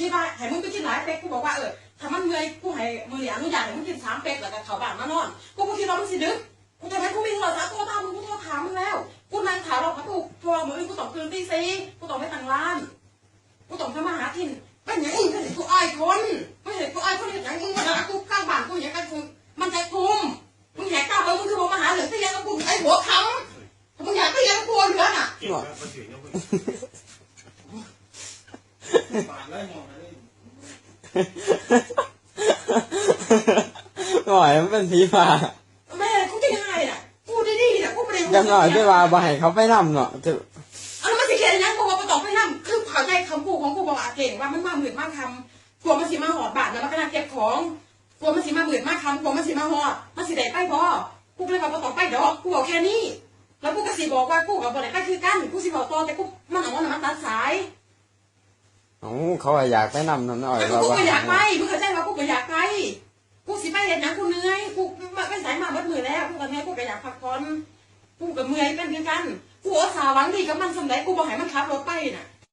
คิดว่าให้มึงไปกินหลายเป็กกูบอกว่าเออถ้ามันเมื่อยกูให้มึงเนี่ยอนุญาตให้มึงกินสามเป็กแล้วก็เข้าบ้านมานอนกูกูคิดว่ามึงสิดึกกูทำไมกูมีโทรศัพท์โทรตามมึงกูโทรถามมึงแล้วกูนั่งถามเราพักกูพอมือกูต้องตื่นตีสี่กูต้องไปตั้งร้านกูต้องทำมาหากินเป็นอย่างอื่นก็เห็นกูอายคนไม่เห็นกูอายคนอย่างอื่นมาหากูข้างบ้านกูอย่างกันกูมันใจคุมมึงอยากกล้าไปมึงคือมาหาเหลือที่ยังกูไอ้หัวคำมึงอยากที่ยังกูเหลือน่ะ หน่อยมันเป็นผีป่าแม่กูที่ให้น่ะกูดีๆน่ะกูไม่ได้ยังหน่อยที่ว่าบ่ให้เขาไปนำเนาะจะเอาแล้วมันสิเขียนยังกูว่าไปต้องไปนั่งคือเข้าใจคำพูดของกูบอกอาเก่งว่ามันมาหมื่นมากคำกลัวมันสิมาหอดบาทแล้วมันก็น่าเก็บของกลัวมันสิมาหมื่นมากคำกลัวมันสิมาหอดมันสิได้ไปบ่กูก็เลยว่าบ่ต้องไปดอกกูเอาแค่นี้แล้วกูก็สิบอกว่ากูกับบ่ได้ไปคือกันกูสิบอกต่อแต่กูมันเอามันมาตัดสาย โอ้เขาว่าอยากไปนำนั่นหน่อยแต่เรากูว่าก็อยากไปมึงเข้าใจว่ากูก็อยากไปกูสิไปเห็นหยังกูเหนื่อยกูไม่สายมาเบิดมือแล้วกูก็เหนื่อยกูก็อยากพักผ่อนกูก็เมื่อยเป็นคือกันกูอาสาหวังดีกับมันสำหรับกูบอกให้มันขับรถไปน่ะ